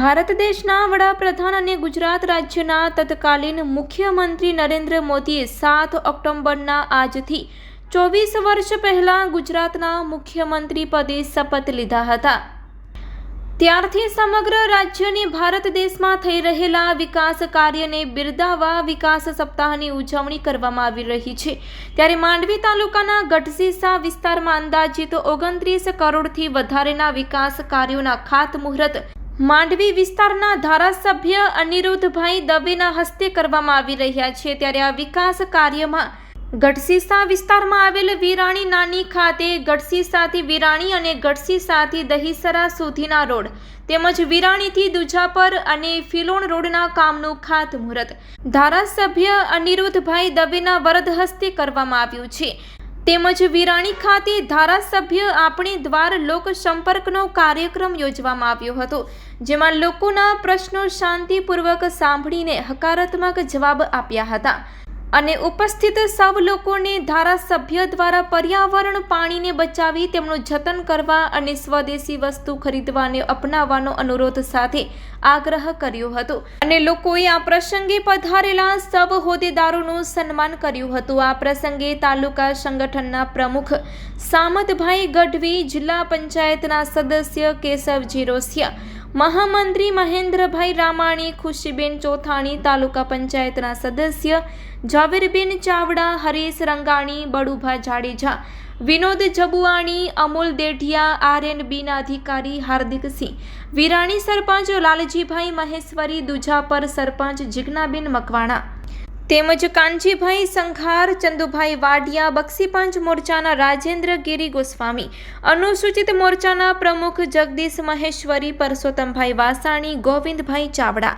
ભારત દેશના વડાપ્રધાન અને ગુજરાત રાજ્યના તત્કાલીન મુખ્યમંત્રી નરેન્દ્ર મોદીએ સાત ઓક્ટોબરના આજથી ચોવીસ વર્ષ પહેલાં ગુજરાતના મુખ્યમંત્રી પદે શપથ લીધા હતા. ત્યારથી સમગ્ર રાજ્યની ભારત દેશમાં થઈ રહેલા વિકાસ કાર્યને બિરદાવા વિકાસ સપ્તાહની ઉજવણી કરવામાં આવી રહી છે. ત્યારે માંડવી તાલુકાના ગઢસીસા વિસ્તારમાં અંદાજિત ઓગણત્રીસ કરોડથી વધારેના વિકાસ કાર્યોના ખાતમુહૂર્ત માંડવી વિસ્તારના ધારાસભ્ય અનિરુદ્ધભાઈ દવેના હસ્તે કરવામાં આવી રહ્યા છે. ત્યારે આ વિકાસ કાર્યમાં ગઢસીસા વિસ્તારમાં આવેલ વિરાણી નાની ખાતે ગઢસીસાથી વિરાણી અને ગઢસીસાથી દહીસરા સુધીના રોડ તેમજ વિરાણીથી દુજાપર અને ફિલોણ રોડના કામનું ખાતમુહૂર્ત ધારાસભ્ય અનિરુદ્ધભાઈ દવેના વરદ હસ્તે કરવામાં આવ્યું છે. તેમજ વિરાણી ખાતે ધારાસભ્ય આપણી દ્વાર લોક સંપર્કનો કાર્યક્રમ યોજવામાં આવ્યો હતો, જેમાં લોકોના પ્રશ્નો શાંતિપૂર્વક સાંભળીને હકારાત્મક જવાબ આપ્યા હતા. અને ઉપસ્થિત સૌ લોકોને ધારાસભ્ય દ્વારા પર્યાવરણ પાણીને બચાવી તેમનું જતન કરવા અને સ્વદેશી વસ્તુ ખરીદવા અને અપનાવવાનો અનુરોધ સાથે આગ્રહ કર્યો હતો. અને લોકોએ આ પ્રસંગે પધારેલા સૌ હોદ્દેદારોનું સન્માન કર્યું હતું. આ પ્રસંગે તાલુકા સંગઠનના પ્રમુખ સામતભાઈ ગઢવી, જિલ્લા પંચાયતના સદસ્ય કેશવજી રોસિયા મહામંત્રી મહેન્દ્રભાઈ રામાણી, ખુશીબેન ચોથાણી તાલુકા પંચાયતના સદસ્ય, ઝાવેરબેન ચાવડા, હરીશ રંગાણી બડુભા જાડેજા, વિનોદ જબુઆણી, અમૂલ દેઢિયા, આરએનબીના અધિકારી હાર્દિકસિંહ વિરાણી સરપંચ લાલજીભાઈ મહેશ્વરી, દુજાપર સરપંચ જિજ્ઞાબેન મકવાણા. તેમજ કાનજીભાઈ સંઘાર, ચંદુભાઈ વાડિયા, બક્ષીપંચ મોરચાના રાજેન્દ્ર ગિરી ગોસ્વામી, અનુસૂચિત મોરચાના પ્રમુખ જગદીશ મહેશ્વરી, પરસોત્તમભાઈ વાસાણી, ગોવિંદભાઈ ચાવડા.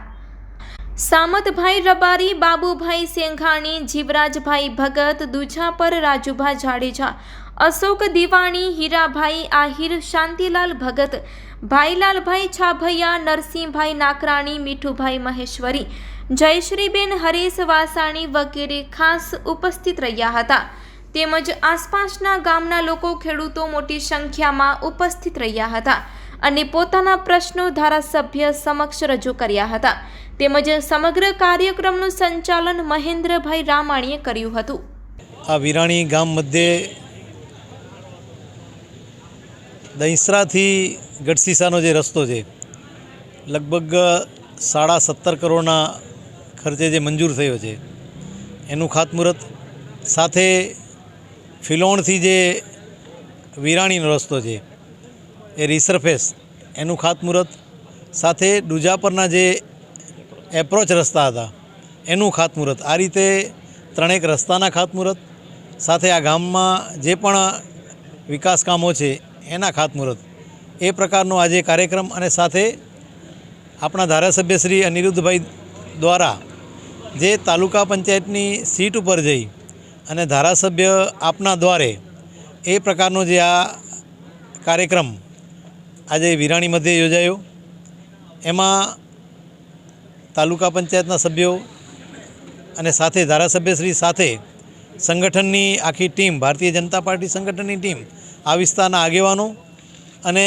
સામતભાઈ રબારી, બાબુભાઈ સેંઘાણી, જીવરાજભાઈ ભગત, દુજાપર રાજુભા જાડેજા, અશોક દિવાણી, હીરાભાઈ આહિર, શાંતિલાલ ભગત, ભાઈલાલભાઈ છાભૈયા, નરસિંહભાઈ નાકરાણી, મીઠુભાઈ મહેશ્વરી જયશ્રીબેન હરેશ વાસાણી વગેરે ખાસ ઉપસ્થિત રહ્યા હતા. તેમજ આસપાસના ગામના લોકો ખેડૂતો મોટી સંખ્યામાં ઉપસ્થિત રહ્યા હતા અને પોતાના પ્રશ્નો ધારાસભ્ય સમક્ષ રજૂ કર્યા હતા. તેમજ સમગ્ર કાર્યક્રમનું સંચાલન મહેન્દ્રભાઈ રામાણીએ કર્યું હતું. આ વિરાણી ગામ મધ્યે દહીસરાથી ગઢસીસાનો જે રસ્તો છે, લગભગ સાડા સત્તર કરોડના ખર્ચે જે મંજૂર થયો છે, એનું ખાતમુહૂર્ત સાથે ફિલોણથી જે વિરાણીનો રસ્તો છે, એ રિસરફેસ એનું ખાતમુહૂર્ત સાથે દુજાપરના જે એપ્રોચ રસ્તા હતા, એનું ખાતમુહૂર્ત. આ રીતે ત્રણેક રસ્તાના ખાતમુહૂર્ત, સાથે આ ગામમાં જે પણ વિકાસ કામો છે, એના ખાતમુહૂર્ત. એ પ્રકારનો આજે કાર્યક્રમ અને સાથે આપણા ધારાસભ્ય શ્રી અનિરુદ્ધભાઈ દ્વારા જે તાલુકા પંચાયતની સીટ ઉપર જઈ અને ધારાસભ્ય આપના દ્વારે એ પ્રકારનો જે આ કાર્યક્રમ આજે વિરાણી મધ્યે યોજાયો. એમાં તાલુકા પંચાયતના સભ્યો અને સાથે ધારાસભ્યશ્રી સાથે સંગઠનની આખી ટીમ, ભારતીય જનતા પાર્ટી સંગઠનની ટીમ, આ વિસ્તારના આગેવાનો અને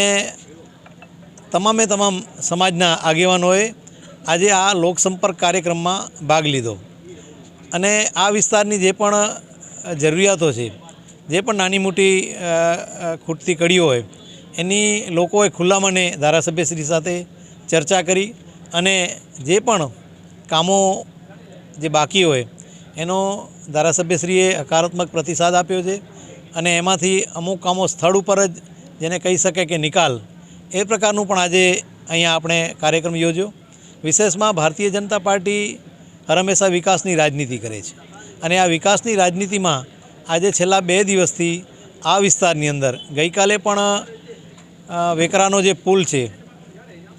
તમામે તમામ સમાજના આગેવાનોએ આજે આ લોકસંપર્ક કાર્યક્રમમાં ભાગ લીધો. અને આ વિસ્તારની જે પણ જરૂરિયાતો છે, જે પણ નાની મોટી ખૂટતી કડીઓ હોય, એની લોકોએ ખુલ્લા મને ધારાસભ્યશ્રી સાથે ચર્ચા કરી અને જે પણ કામો જે બાકી હોય, એનો ધારાસભ્યશ્રીએ હકારાત્મક પ્રતિસાદ આપ્યો છે અને એમાંથી અમુક કામો સ્થળ ઉપર જ, જેને કહી શકે કે નિકાલ, એ પ્રકારનું પણ આજે અહીંયા આપણે કાર્યક્રમ યોજ્યો. વિશેષમાં ભારતીય જનતા પાર્ટી હંમેશા વિકાસની રાજનીતિ કરે છે. અને આ વિકાસની રાજનીતિમાં આજે છેલ્લા બે દિવસથી આ વિસ્તારની અંદર ગઈકાલે પણ વેકરાનો જે પુલ છે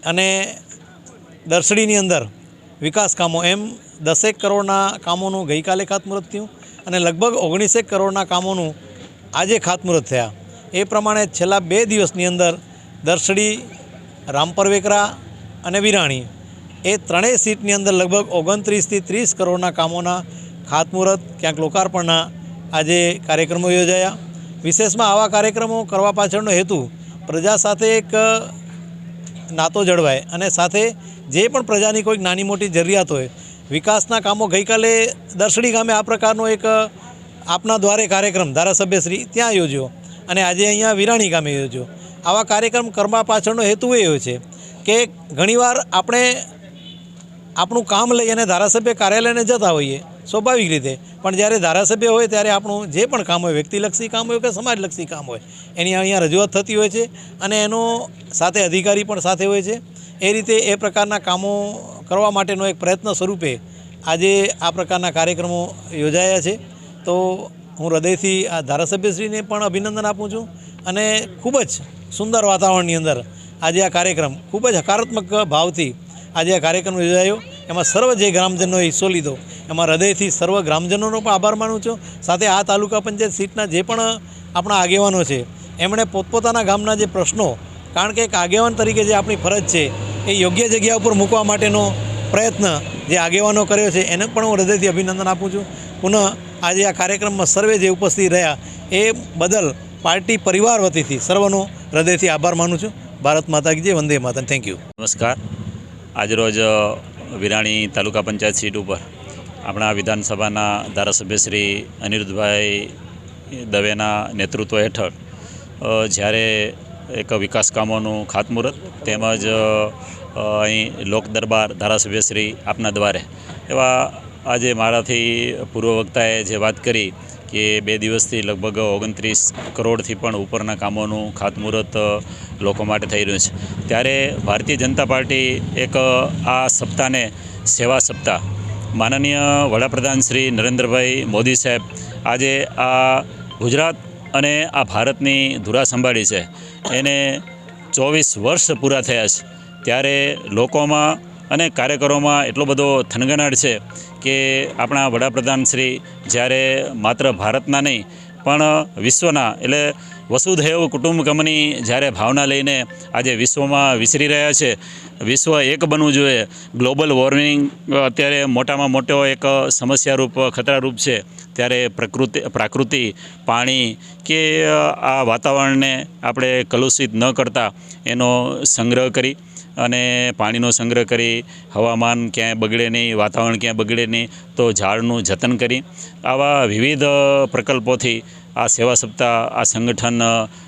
અને દર્શડીની અંદર વિકાસ કામો, એમ દસેક કરોડના કામોનું ગઈકાલે ખાતમુહૂર્ત થયું અને લગભગ ઓગણીસેક કરોડના કામોનું આજે ખાતમુહૂર્ત થયા. એ પ્રમાણે છેલ્લા બે દિવસની અંદર દર્શડી, રામપર વેકરા અને વિરાણી એ ત્રણેય સીટની અંદર લગભગ ઓગણત્રીસથી ત્રીસ કરોડના કામોના ખાતમુહૂર્ત, ક્યાંક લોકાર્પણના આજે કાર્યક્રમો યોજાયા. વિશેષમાં આવા કાર્યક્રમો કરવા પાછળનો હેતુ પ્રજા સાથે એક નાતો જળવાય અને સાથે જે પણ પ્રજાની કોઈક નાની મોટી જરૂરિયાત હોય, વિકાસના કામો ગઈકાલે દર્શડી ગામે આ પ્રકારનો એક આપના દ્વારે કાર્યક્રમ ધારાસભ્યશ્રી ત્યાં યોજ્યો અને આજે અહીંયા વિરાણી ગામે યોજ્યો. આવા કાર્યક્રમ કરવા પાછળનો હેતુ એ હોય છે કે ઘણીવાર આપણે આપણું કામ લઈ અને ધારાસભ્ય કાર્યાલયને જતા હોઈએ, સ્વાભાવિક રીતે. પણ જ્યારે ધારાસભ્ય હોય, ત્યારે આપણું જે પણ કામ હોય, વ્યક્તિલક્ષી કામ હોય કે સમાજલક્ષી કામ હોય, એની અહીંયા રજૂઆત થતી હોય છે અને એનો સાથે અધિકારી પણ સાથે હોય છે. એ રીતે એ પ્રકારના કામો કરવા માટેનો એક પ્રયત્ન સ્વરૂપે આજે આ પ્રકારના કાર્યક્રમો યોજાયા છે. તો હું હૃદયથી આ ધારાસભ્યશ્રીને પણ અભિનંદન આપું છું અને ખૂબ જ સુંદર વાતાવરણની અંદર આજે આ કાર્યક્રમ ખૂબ જ હકારાત્મક ભાવથી આજે આ કાર્યક્રમ યોજાયો એમાં સર્વ જે ગ્રામજનોએ હિસ્સો લીધો. એમાં હૃદયથી સર્વ ગ્રામજનોનો પણ આભાર માનું છું. સાથે આ તાલુકા પંચાયત સીટના જે પણ આપણા આગેવાનો છે, એમણે પોતપોતાના ગામના જે પ્રશ્નો, કારણ કે એક આગેવાન તરીકે જે આપણી ફરજ છે, એ યોગ્ય જગ્યા ઉપર મૂકવા માટેનો પ્રયત્ન જે આગેવાનો કર્યો છે, એને પણ હું હૃદયથી અભિનંદન આપું છું. પુનઃ આજે આ કાર્યક્રમમાં સર્વે જે ઉપસ્થિત રહ્યા, એ બદલ પાર્ટી પરિવાર વતીથી સર્વનો હૃદયથી આભાર માનું છું. ભારત માતા જય, વંદે માતા થેન્ક યુ નમસ્કાર. આજરોજ વિરાણી તાલુકા પંચાયત સીટ ઉપર આપણા વિધાનસભાના ધારાસભ્ય શ્રી અનિરુદ્ધભાઈ દવેના નેતૃત્વ હેઠળ જ્યારે એક વિકાસ કામોનું ખાતમુહૂર્ત તેમજ અહીં લોક દરબાર ધારાસભ્ય શ્રી આપના દ્વારે. એવા આજે મારાથી પૂર્વ વક્તાએ જે વાત કરી કે બે દિવસથી લગભગ ઓગણત્રીસ કરોડથી પણ ઉપરના કામોનું ખાતમુહૂર્ત લોકો માટે થઈ રહ્યું છે. ત્યારે ભારતીય જનતા પાર્ટી એક આ સપ્તાહને સેવા સપ્તાહ માનનીય વડાપ્રધાન શ્રી નરેન્દ્રભાઈ મોદી સાહેબ આજે આ ગુજરાત અને આ ભારતની ધુરા સંભાળી છે. એને ચોવીસ વર્ષ પૂરા થયા છે. ત્યારે લોકોમાં અને કાર્યકરોમાં એટલો બધો થનગનાટ છે કે આપણા વડાપ્રધાન શ્રી જ્યારે માત્ર ભારતના નહીં, પણ વિશ્વના, એટલે વસુધૈવ કુટુંબકમની જ્યારે ભાવના લઈને આજે વિશ્વમાં વિસરી રહ્યા છે, વિશ્વ એક બનવું જોઈએ. ગ્લોબલ વોર્મિંગ અત્યારે મોટામાં મોટો એક સમસ્યારૂપ, ખતરારૂપ છે. ત્યારે પ્રકૃતિ, પ્રાકૃતિ, પાણી કે આ વાતાવરણને આપણે કલુષિત ન કરતા એનો સંગ્રહ કરી અને પાણીનો સંગ્રહ કરી, હવામાન ક્યાંય બગડે નહીં, વાતાવરણ ક્યાંય બગડે નહીં, તો ઝાડનું જતન કરી. આવા વિવિધ પ્રકલ્પોથી આ સેવા સપ્તાહ, આ સંગઠન,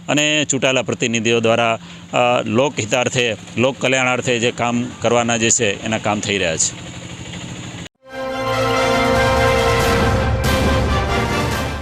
અને ચૂંટાયેલા પ્રતિનિધિઓ દ્વારા લોકહિતાર્થે લોક કલ્યાણાર્થે જે કામ કરવાના જે છે, એના કામ થઈ રહ્યા છે.